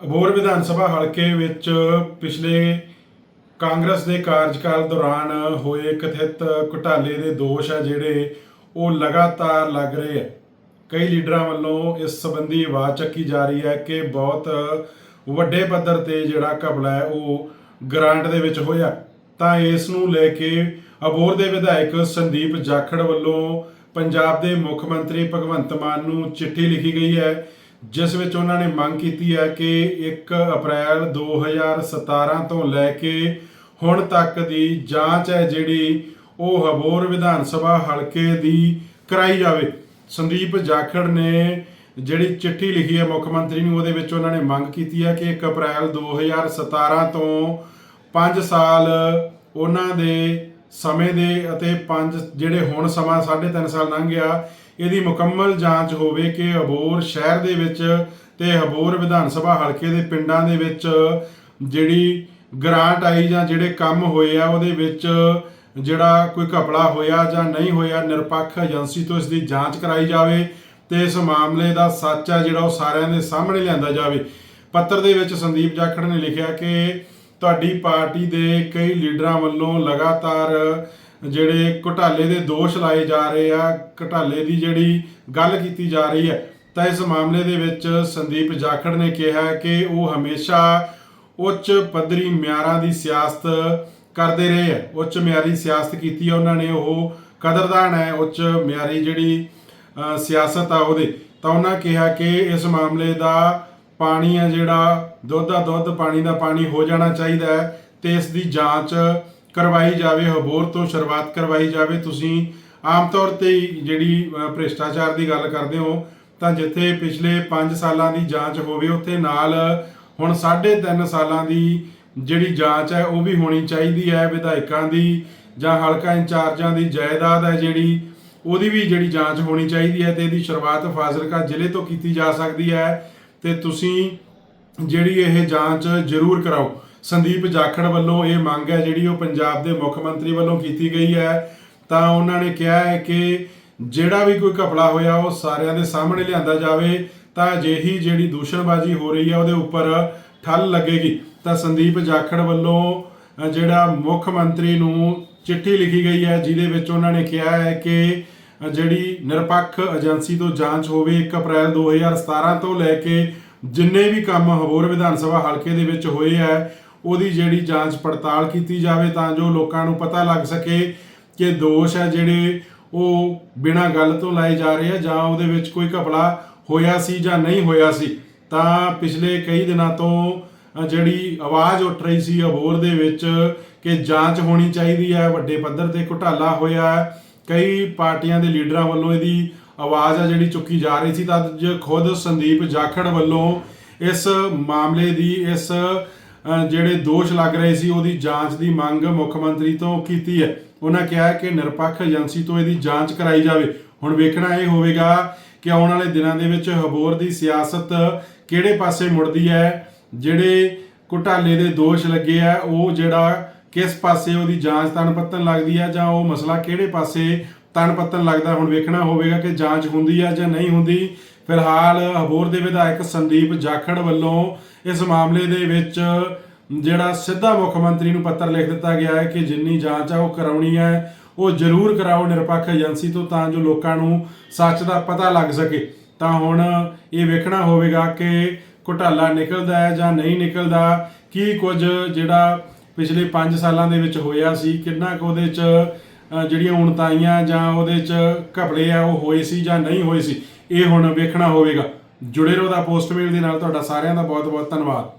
ਅਬੋਰ ਵਿਧਾਨ ਸਭਾ ਹਲਕੇ ਵਿੱਚ ਪਿਛਲੇ ਕਾਂਗਰਸ ਦੇ ਕਾਰਜਕਾਲ ਦੌਰਾਨ ਹੋਏ ਕਥਿਤ ਘੁਟਾਲੇ ਦੇ ਦੋਸ਼ ਆ ਜਿਹੜੇ ਉਹ ਲਗਾਤਾਰ ਲੱਗ ਰਹੇ ਆ। ਕਈ ਲੀਡਰਾਂ ਵੱਲੋਂ ਇਸ ਸੰਬੰਧੀ ਆਵਾਜ਼ ਚੱਕੀ ਜਾ ਰਹੀ ਹੈ ਕਿ ਬਹੁਤ ਵੱਡੇ ਪੱਧਰ ਤੇ ਜਿਹੜਾ ਘਪਲਾ ਹੈ ਉਹ ਗ੍ਰਾਂਟ ਦੇ ਵਿੱਚ ਹੋਇਆ। ਤਾਂ ਇਸ ਨੂੰ ਲੈ ਕੇ ਅਬੋਰ ਦੇ ਵਿਧਾਇਕ ਸੰਦੀਪ ਜਾਖੜ ਵੱਲੋਂ ਪੰਜਾਬ ਦੇ ਮੁੱਖ ਮੰਤਰੀ ਭਗਵੰਤ ਮਾਨ ਨੂੰ ਚਿੱਠੀ ਲਿਖੀ ਗਈ ਹੈ ਜਿਸ ਵਿੱਚ ਉਹਨਾਂ ਨੇ ਮੰਗ ਕੀਤੀ ਹੈ ਕਿ 1 ਅਪ੍ਰੈਲ 2017 ਤੋਂ ਲੈ ਕੇ ਹੁਣ ਤੱਕ ਦੀ ਜਾਂਚ ਹੈ ਜਿਹੜੀ ਉਹ ਹਬੋਰ ਵਿਧਾਨ ਸਭਾ ਹਲਕੇ ਦੀ ਕਰਾਈ ਜਾਵੇ। ਸੰਦੀਪ ਜਾਖੜ ਨੇ ਜਿਹੜੀ ਚਿੱਠੀ ਲਿਖੀ ਹੈ ਮੁੱਖ ਮੰਤਰੀ ਨੂੰ, ਉਹਦੇ ਵਿੱਚ ਉਹਨਾਂ ਨੇ ਮੰਗ ਕੀਤੀ ਹੈ ਕਿ 1 ਅਪ੍ਰੈਲ 2017 ਤੋਂ 5 ਸਾਲ ਉਹਨਾਂ ਦੇ ਸਮੇਂ ਦੇ ਅਤੇ 5 ਜਿਹੜੇ ਹੁਣ ਸਮਾਂ 3.5 ਸਾਲ ਲੰਘ ਗਿਆ ਇਹਦੀ ਮੁਕੰਮਲ ਜਾਂਚ ਹੋਵੇ ਕਿ ਅਬੋਰ ਸ਼ਹਿਰ ਦੇ ਵਿੱਚ ਤੇ ਅਬੋਰ ਵਿਧਾਨ ਸਭਾ ਹਲਕੇ ਦੇ ਪਿੰਡਾਂ ਦੇ ਵਿੱਚ ਜਿਹੜੀ ਗ੍ਰਾਂਟ ਆਈ ਜਾਂ ਜਿਹੜੇ ਕੰਮ ਹੋਏ ਆ, ਉਹਦੇ ਵਿੱਚ ਜਿਹੜਾ ਕੋਈ ਘਪਲਾ ਹੋਇਆ ਜਾਂ ਨਹੀਂ ਹੋਇਆ, ਨਿਰਪੱਖ ਏਜੰਸੀ ਤੋਂ ਇਸ ਦੀ ਜਾਂਚ ਕਰਾਈ ਜਾਵੇ ਤੇ ਇਸ ਮਾਮਲੇ ਦਾ ਸੱਚ ਆ ਜਿਹੜਾ ਉਹ ਸਾਰਿਆਂ ਦੇ ਸਾਹਮਣੇ ਲਿਆਂਦਾ ਜਾਵੇ। ਪੱਤਰ ਦੇ ਵਿੱਚ ਸੰਦੀਪ ਜਾਖੜ ਨੇ ਲਿਖਿਆ ਕਿ ਤੁਹਾਡੀ ਪਾਰਟੀ ਦੇ ਕਈ ਲੀਡਰਾਂ ਵੱਲੋਂ ਲਗਾਤਾਰ ਜਿਹੜੇ ਘੁਟਾਲੇ ਦੇ ਦੋਸ਼ ਲਾਏ ਜਾ ਰਹੇ ਆ, ਘੁਟਾਲੇ ਦੀ ਜਿਹੜੀ ਗੱਲ ਕੀਤੀ ਜਾ ਰਹੀ ਹੈ, ਤਾਂ ਇਸ ਮਾਮਲੇ ਦੇ ਵਿੱਚ ਸੰਦੀਪ ਜਾਖੜ ਨੇ ਕਿਹਾ ਕਿ ਉਹ ਹਮੇਸ਼ਾ ਉੱਚ ਪੱਧਰੀ ਮਿਆਰਾਂ ਦੀ ਸਿਆਸਤ ਕਰਦੇ ਰਹੇ ਹੈ ਉੱਚ ਮਿਆਰੀ ਸਿਆਸਤ ਕੀਤੀ ਹੈ ਉਹਨਾਂ ਨੇ, ਉਹ ਕਦਰਦਾਨ ਹੈ, ਉੱਚ ਮਿਆਰੀ ਜਿਹੜੀ ਸਿਆਸਤ ਆ ਉਹਦੇ। ਤਾਂ ਉਹਨਾਂ ਕਿਹਾ ਕਿ ਇਸ ਮਾਮਲੇ ਦਾ ਪਾਣੀ ਆ ਜਿਹੜਾ, ਦੁੱਧ ਦਾ ਦੁੱਧ ਪਾਣੀ ਦਾ ਪਾਣੀ ਹੋ ਜਾਣਾ ਚਾਹੀਦਾ ਹੈ ਤੇ ਇਸ ਦੀ ਜਾਂਚ ਕਰਵਾਈ ਜਾਵੇ, ਹਬੋਰ ਤੋਂ ਸ਼ੁਰੂਆਤ ਕਰਵਾਈ ਜਾਵੇ। ਤੁਸੀਂ ਆਮ ਤੌਰ ਤੇ ਜਿਹੜੀ ਭ੍ਰਿਸ਼ਟਾਚਾਰ ਦੀ ਗੱਲ ਕਰਦੇ ਹੋ, ਤਾਂ ਜਿੱਥੇ ਪਿਛਲੇ 5 ਸਾਲਾਂ ਦੀ ਜਾਂਚ ਹੋਵੇ, ਉੱਥੇ ਨਾਲ ਹੁਣ 3.5 ਸਾਲਾਂ ਦੀ ਜਿਹੜੀ ਜਾਂਚ ਹੈ, ਉਹ ਵੀ ਹੋਣੀ ਚਾਹੀਦੀ ਹੈ। ਵਿਧਾਇਕਾਂ ਦੀ ਜਾਂ ਹਲਕਾ ਇੰਚਾਰਜਾਂ ਦੀ ਜਾਇਦਾਦ ਹੈ ਜਿਹੜੀ, ਉਹਦੀ ਵੀ ਜਿਹੜੀ ਜਾਂਚ ਹੋਣੀ ਚਾਹੀਦੀ ਹੈ ਤੇ ਇਹਦੀ ਸ਼ੁਰੂਆਤ ਫਾਜ਼ਿਲਕਾ ਜ਼ਿਲ੍ਹੇ ਤੋਂ ਕੀਤੀ ਜਾ ਸਕਦੀ ਹੈ। ਤੇ ਤੁਸੀਂ ਜਿਹੜੀ ਇਹ ਜਾਂਚ ਜ਼ਰੂਰ ਕਰਾਓ। ਸੰਦੀਪ ਜਾਖੜ ਵੱਲੋਂ ਇਹ ਮੰਗ ਹੈ, ਜਿਹੜੀ ਉਹ ਪੰਜਾਬ ਦੇ ਮੁੱਖ ਮੰਤਰੀ ਵੱਲੋਂ ਕੀਤੀ ਗਈ ਹੈ, ਤਾਂ ਉਹਨਾਂ ਨੇ ਕਿਹਾ ਹੈ ਕਿ ਜਿਹੜਾ ਵੀ ਕੋਈ ਘਪਲਾ ਹੋਇਆ, ਉਹ ਸਾਰਿਆਂ ਦੇ ਸਾਹਮਣੇ ਲਿਆਂਦਾ ਜਾਵੇ, ਤਾਂ ਅਜਿਹੀ ਜਿਹੜੀ ਦੂਸ਼ਣਬਾਜ਼ੀ ਹੋ ਰਹੀ ਹੈ, ਉਹਦੇ ਉੱਪਰ ਠੱਲ ਲੱਗੇਗੀ। ਤਾਂ ਸੰਦੀਪ ਜਾਖੜ ਵੱਲੋਂ ਜਿਹੜਾ ਮੁੱਖ ਮੰਤਰੀ ਨੂੰ ਚਿੱਠੀ ਲਿਖੀ ਗਈ ਹੈ, ਜਿਹਦੇ ਵਿੱਚ ਉਹਨਾਂ ਨੇ ਕਿਹਾ ਹੈ ਕਿ ਜਿਹੜੀ ਨਿਰਪੱਖ ਏਜੰਸੀ ਤੋਂ ਜਾਂਚ ਹੋਵੇ 1 ਅਪ੍ਰੈਲ 2017 ਤੋਂ ਲੈ ਕੇ ਜਿੰਨੇ ਵੀ ਕੰਮ ਹਬੋਰ ਵਿਧਾਨ ਸਭਾ ਹਲਕੇ ਦੇ ਵਿੱਚ ਹੋਏ ਹੈ ਉਹਦੀ ਜਿਹੜੀ ਜਾਂਚ ਪੜਤਾਲ ਕੀਤੀ ਜਾਵੇ ਤਾਂ ਜੋ ਲੋਕਾਂ ਨੂੰ ਪਤਾ ਲੱਗ ਸਕੇ ਕਿ ਦੋਸ਼ ਹੈ ਜਿਹੜੇ ਉਹ ਬਿਨਾਂ ਗੱਲ ਤੋਂ ਲਾਏ ਜਾ ਰਹੇ ਆ ਜਾਂ ਉਹਦੇ ਵਿੱਚ ਕੋਈ ਘਪਲਾ ਹੋਇਆ ਸੀ ਜਾਂ ਨਹੀਂ ਹੋਇਆ ਸੀ। ਤਾਂ ਪਿਛਲੇ ਕਈ ਦਿਨਾਂ ਤੋਂ ਜਿਹੜੀ ਆਵਾਜ਼ ਉੱਠ ਰਹੀ ਸੀ ਅਬੋਰ ਦੇ ਵਿੱਚ ਕਿ ਜਾਂਚ ਹੋਣੀ ਚਾਹੀਦੀ ਹੈ, ਵੱਡੇ ਪੱਧਰ ਤੇ ਘੁਟਾਲਾ ਹੋਇਆ ਕਈ ਪਾਰਟੀਆਂ ਦੇ ਲੀਡਰਾਂ ਵੱਲੋਂ ਇਹਦੀ ਆਵਾਜ਼ ਆ ਜਿਹੜੀ ਚੁੱਕੀ ਜਾ ਰਹੀ ਸੀ ਤਾਂ ਅੱਜ ਖੁਦ ਸੰਦੀਪ ਜਾਖੜ ਵੱਲੋਂ ਇਸ ਮਾਮਲੇ ਦੀ, ਇਸ ਜਿਹੜੇ ਦੋਸ਼ ਲੱਗ ਰਹੇ ਸੀ, ਉਹਦੀ ਜਾਂਚ ਦੀ ਮੰਗ ਮੁੱਖ ਮੰਤਰੀ ਤੋਂ ਕੀਤੀ ਹੈ। ਉਹਨਾਂ ਕਿਹਾ ਕਿ ਨਿਰਪੱਖ ਏਜੰਸੀ ਤੋਂ ਇਹਦੀ ਜਾਂਚ ਕਰਾਈ ਜਾਵੇ। ਹੁਣ ਵੇਖਣਾ ਇਹ ਹੋਵੇਗਾ ਕਿ ਆਉਣ ਵਾਲੇ ਦਿਨਾਂ ਦੇ ਵਿੱਚ ਹਬੋਰ ਦੀ ਸਿਆਸਤ ਕਿਹੜੇ ਪਾਸੇ ਮੁੜਦੀ ਹੈ, ਜਿਹੜੇ ਘੁਟਾਲੇ ਦੇ ਦੋਸ਼ ਲੱਗੇ ਆ, ਉਹ ਜਿਹੜਾ ਕਿਸ ਪਾਸੇ ਉਹਦੀ ਜਾਂਚ ਤਣ ਪੱਤਨ ਲੱਗਦੀ ਹੈ ਜਾਂ ਉਹ ਮਸਲਾ ਕਿਹੜੇ ਪਾਸੇ ਤਣ ਪੱਤਨ ਲੱਗਦਾ, ਹੁਣ ਵੇਖਣਾ ਹੋਵੇਗਾ ਕਿ ਜਾਂਚ ਹੁੰਦੀ ਹੈ ਜਾਂ ਨਹੀਂ ਹੁੰਦੀ। ਫਿਲਹਾਲ ਹਬੋਰ ਦੇ ਵਿਧਾਇਕ ਸੰਦੀਪ ਜਾਖੜ ਵੱਲੋਂ ਇਸ ਮਾਮਲੇ ਦੇ ਵਿੱਚ ਜਿਹੜਾ ਸਿੱਧਾ ਮੁੱਖ ਮੰਤਰੀ ਨੂੰ ਪੱਤਰ ਲਿਖ ਦਿੱਤਾ ਗਿਆ ਹੈ ਕਿ ਜਿੰਨੀ ਜਾਂਚ ਆ ਉਹ ਕਰਾਉਣੀ ਹੈ, ਉਹ ਜ਼ਰੂਰ ਕਰਾਓ ਨਿਰਪੱਖ ਏਜੰਸੀ ਤੋਂ ਤਾਂ ਜੋ ਲੋਕਾਂ ਨੂੰ ਸੱਚ ਦਾ ਪਤਾ ਲੱਗ ਸਕੇ। ਤਾਂ ਹੁਣ ਇਹ ਵੇਖਣਾ ਹੋਵੇਗਾ ਕਿ ਘੁਟਾਲਾ ਨਿਕਲਦਾ ਹੈ ਜਾਂ ਨਹੀਂ ਨਿਕਲਦਾ, ਕੀ ਕੁਝ ਜਿਹੜਾ ਪਿਛਲੇ 5 ਸਾਲਾਂ ਦੇ ਵਿੱਚ ਹੋਇਆ ਸੀ, ਕਿੰਨਾ ਕੁ ਉਹਦੇ ਚ ਜਿਹੜੀਆਂ ਉਣਤਾਈਆਂ ਜਾਂ ਉਹਦੇ ਚ ਘਪਲੇ ਆ, ਉਹ ਹੋਏ ਸੀ ਜਾਂ ਨਹੀਂ ਹੋਏ ਸੀ। ਇਹ ਹੁਣ ਵੇਖਣਾ ਹੋਵੇਗਾ। ਜੁੜੇ ਰਹੋ ਦਾ ਪੋਸਟਮੇਲ ਦੇ ਨਾਲ। ਤੁਹਾਡਾ ਸਾਰਿਆਂ ਦਾ ਬਹੁਤ ਬਹੁਤ ਧੰਨਵਾਦ।